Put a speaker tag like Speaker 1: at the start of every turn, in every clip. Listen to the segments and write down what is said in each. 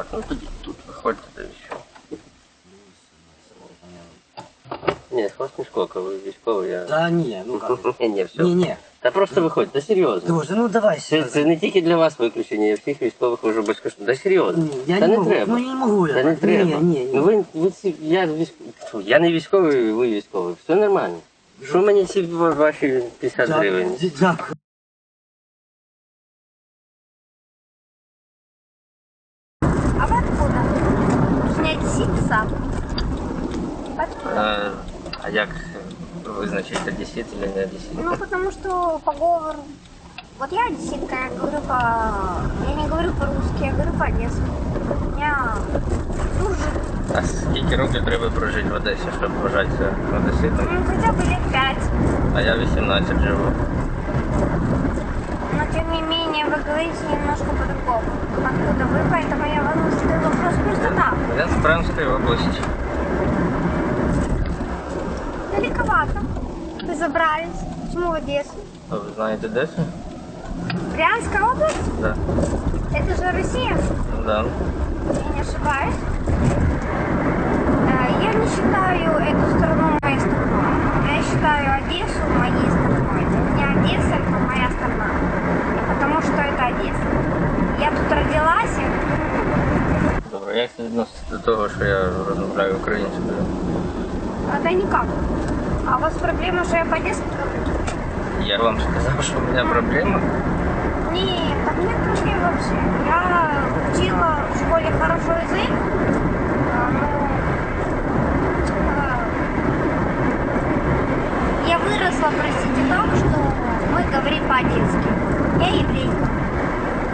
Speaker 1: Так, ну тоді тут виходьте що. Ні, з вас не шкока, ви військовий, я...
Speaker 2: Да не, ну как.
Speaker 1: Ні, ні, все.
Speaker 2: Не-не.
Speaker 1: Та просто виходьте, та серйозно.
Speaker 2: Боже, ну давай
Speaker 1: Це, це не тільки для вас виключення, я всіх військових вожу безкоштовно. Та серйозно.
Speaker 2: Я
Speaker 1: Та
Speaker 2: не
Speaker 1: не
Speaker 2: могу.
Speaker 1: треба.
Speaker 2: Ну я не могу.
Speaker 1: Та не треба.
Speaker 2: Не, не,
Speaker 1: Ну ви, ви ці- я військ... Я не військовий, ви військовий. Все нормально. Що мені ці ва- ваші 50 гривень?
Speaker 2: Дякую.
Speaker 3: Снять сипса? Откуда?
Speaker 1: Е, а як визначити одесит чи не одесит?
Speaker 3: Ну, потому что по говору... Вот я одесситка, я говорю по... Я не говорю по-русски, я говорю по-одесски. У меня служит,
Speaker 1: А скільки років треба прожити в Одесі, щоб вважатися одеситом?
Speaker 3: ну, хотя бы лет пять.
Speaker 1: А я 18 живу.
Speaker 3: говорите немножко по-другому. Откуда вы, поэтому я вам задаю вопрос просто так.
Speaker 1: Я з Бранської області.
Speaker 3: Далековато. Вы забрались. Почему в Одессу?
Speaker 1: А ви знаєте Одесу?
Speaker 3: Брянская область?
Speaker 1: Да.
Speaker 3: Это же Россия?
Speaker 1: Да.
Speaker 3: Я не ошибаюсь. Э, Я не считаю эту страну
Speaker 1: як це відноситься до того, що я розмовляю українською?
Speaker 3: А да никак. А у вас проблема, что я по-одесски говорю?
Speaker 1: Я вам сказав, що у мене проблема.
Speaker 3: Нет, так нет проблем вообще. Я учила в школе хорошо язык, но я выросла, простите, так, что мы говорим по-одесски. Я еврейка.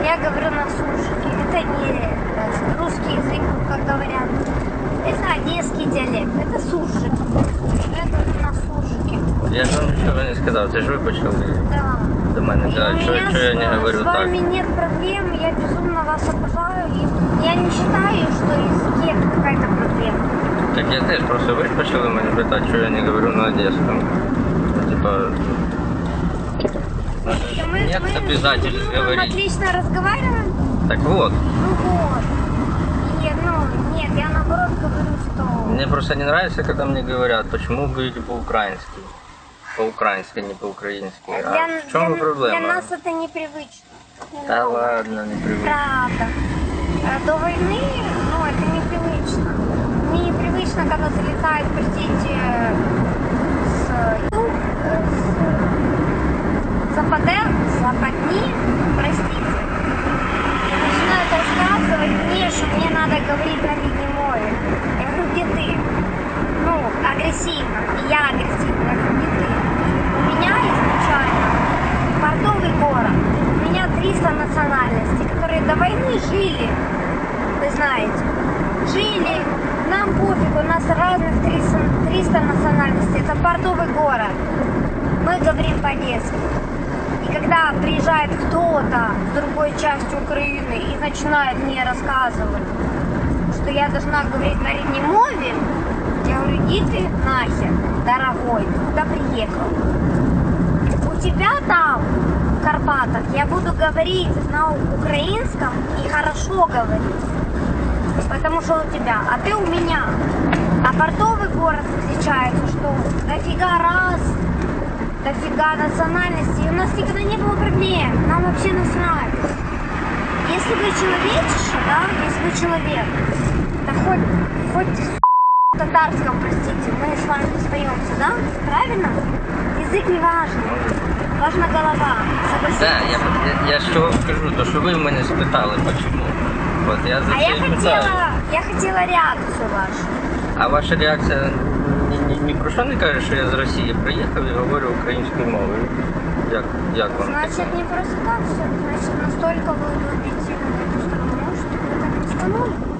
Speaker 3: Я говорю на суржике. Это не э, русский язык, как говорят. Это одесский диалект. Это суржик. Говорю на суржике.
Speaker 1: Я ж вам нічого не сказав, це ж ви почали
Speaker 3: Да.
Speaker 1: до мене
Speaker 3: у
Speaker 1: казати, що,
Speaker 3: меня
Speaker 1: що я не
Speaker 3: с,
Speaker 1: говорю
Speaker 3: с
Speaker 1: так.
Speaker 3: вами нет проблем, я безумно вас обожаю, и я не считаю, что языке это какая-то проблема.
Speaker 1: Так я теж просто ви ж почали мене питати, що я не говорю на одеському. Ну, Типа,
Speaker 3: мы,
Speaker 1: нет
Speaker 3: мы-
Speaker 1: обязательств
Speaker 3: мы
Speaker 1: говорить.
Speaker 3: отлично разговариваем.
Speaker 1: Так вот,
Speaker 3: Ну вот. И, ну, нет, я наоборот говорю, что...
Speaker 1: мне просто не нравится, когда мне говорят, почему вы говорите по-украински. По-украински, а не по-украински. А
Speaker 3: для,
Speaker 1: в чем
Speaker 3: для-
Speaker 1: проблема?
Speaker 3: Для нас это непривычно.
Speaker 1: Да
Speaker 3: Ну,
Speaker 1: ладно, не привык.
Speaker 3: Правда. А До войны, ну, это непривычно. Мне непривычно, когда залетают, простите, с, э, с западе, западни, простите, и начинают рассказывать мне, что мне надо говорить на линии моря. Я говорю, где ты? Ну, агрессивно И я агрессивно. Я говорю, где ты? У меня изначально портовый город. У меня 300 национальностей, которые до войны жили. Вы знаете. Жили. Нам пофиг, у нас разных 300, 300 национальностей. Это портовый город. Мы говорим по-детски. И когда приезжает кто-то с другой части Украины и начинает мне рассказывать, что я должна говорить на рідній мові, я говорю, иди ты нахер, дорогой, куда приехал? У тебя там, в Карпатах, я буду говорить на украинском и хорошо говорить, потому что у тебя, а ты у меня. А портовый город отличается, что дофига раз, дофига национальностей, у нас никогда не было проблем, нам вообще насрать. Если вы человечище, да, если вы человек, да хоть, хоть татарском, простите, мы с вами споемся, да? Правильно? Язык не важен, важна голова. Согласитесь?
Speaker 1: Да, я, я, я що скажу, то що ви в мене спитали, почему. От я за
Speaker 3: А
Speaker 1: це
Speaker 3: я
Speaker 1: і питаю.
Speaker 3: хотела, я хотела реакцию вашу.
Speaker 1: А ваша реакція ні, ні, ні про що не каже, що я з Росії приїхав і говорю українською мовою. Як, як вам? таке?
Speaker 3: Значит, не просто так все. Значит, настолько вы любите эту страну, что вы так рисканули.